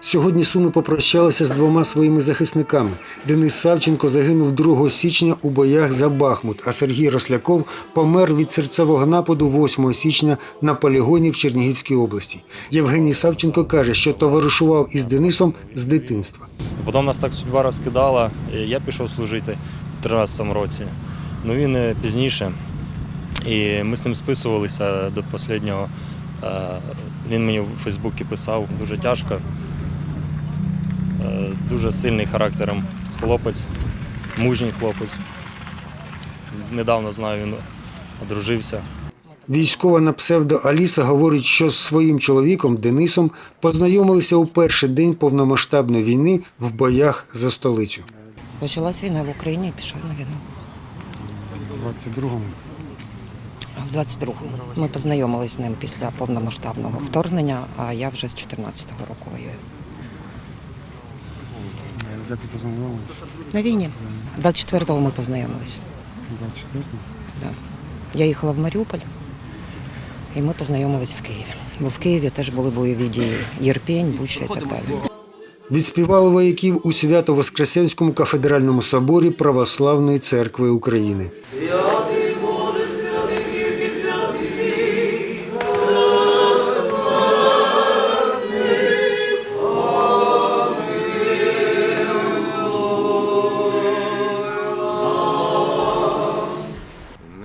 Сьогодні Суми попрощалися з двома своїми захисниками. Денис Савченко загинув 2 січня у боях за Бахмут, а Сергій Росляков помер від серцевого нападу 8 січня на полігоні в Чернігівській області. Євгеній Савченко каже, що товаришував із Денисом з дитинства. Потім нас так судьба розкидала, я пішов служити в 13-му році. Ну він е, пізніше. І ми з ним списувалися до останнього. Е, Він мені в Фейсбуці писав дуже тяжко, дуже сильний характером хлопець, мужній хлопець. Недавно знаю, він одружився. Військова на псевдо Аліса говорить, що з своїм чоловіком Денисом познайомилися у перший день повномасштабної війни в боях за столицю. Почалась війна в Україні і пішов на війну. У 22-му. А в 22-му ми познайомилися з ним після повномасштабного вторгнення, а я вже з 14-го року воюю. Де ти познайомилися? На війні. 24-го ми познайомилися. 24-му? Да. Я їхала в Маріуполь, і ми познайомились в Києві. Бо в Києві теж були бойові дії Єрпінь, Буча і так далі. Відспівали вояків у Свято-Воскресенському кафедральному соборі Православної церкви України.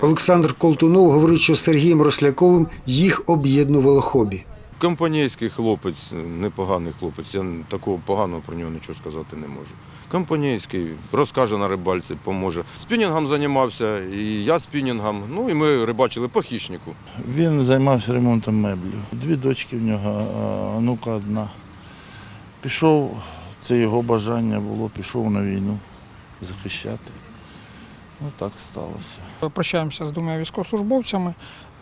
Олександр Колтунов говорить, що з Сергієм Росляковим їх об'єднувало хобі. Компанійський хлопець, непоганий хлопець. Я такого поганого про нього нічого сказати не можу. Компанійський, розкаже на рибальці, поможе. Спінінгом займався, і я спінінгом. Ну і ми рибачили по хищнику. Він займався ремонтом меблів. Дві дочки в нього, а онука одна. Пішов, це його бажання було, пішов на війну захищати. Ну так сталося. Прощаємося з двома військовослужбовцями,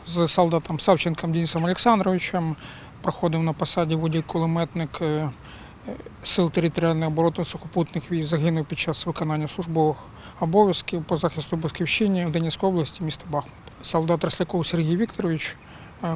з солдатом Савченком Денисом Олександровичем. Проходив на посаді водій-кулеметник е, е, Сил територіальної оборони сухопутних військ, загинув під час виконання службових обов'язків по захисту Батьківщини в Донецькій області, міста Бахмут. Солдат Росляков Сергій Вікторович,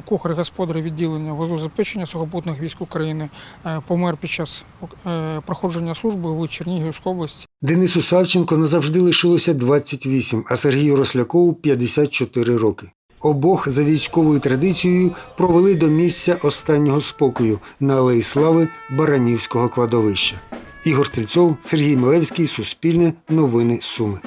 кухар господар відділення вузлозабезпечення сухопутних військ України, е, помер під час е, проходження служби в Чернігівській області. Денису Савченко назавжди лишилося 28, а Сергію Рослякову 54 роки. Обох за військовою традицією провели до місця останнього спокою на Алеї Слави Баранівського кладовища. Ігор Стрільцов, Сергій Милевський, Суспільне, Новини Суми.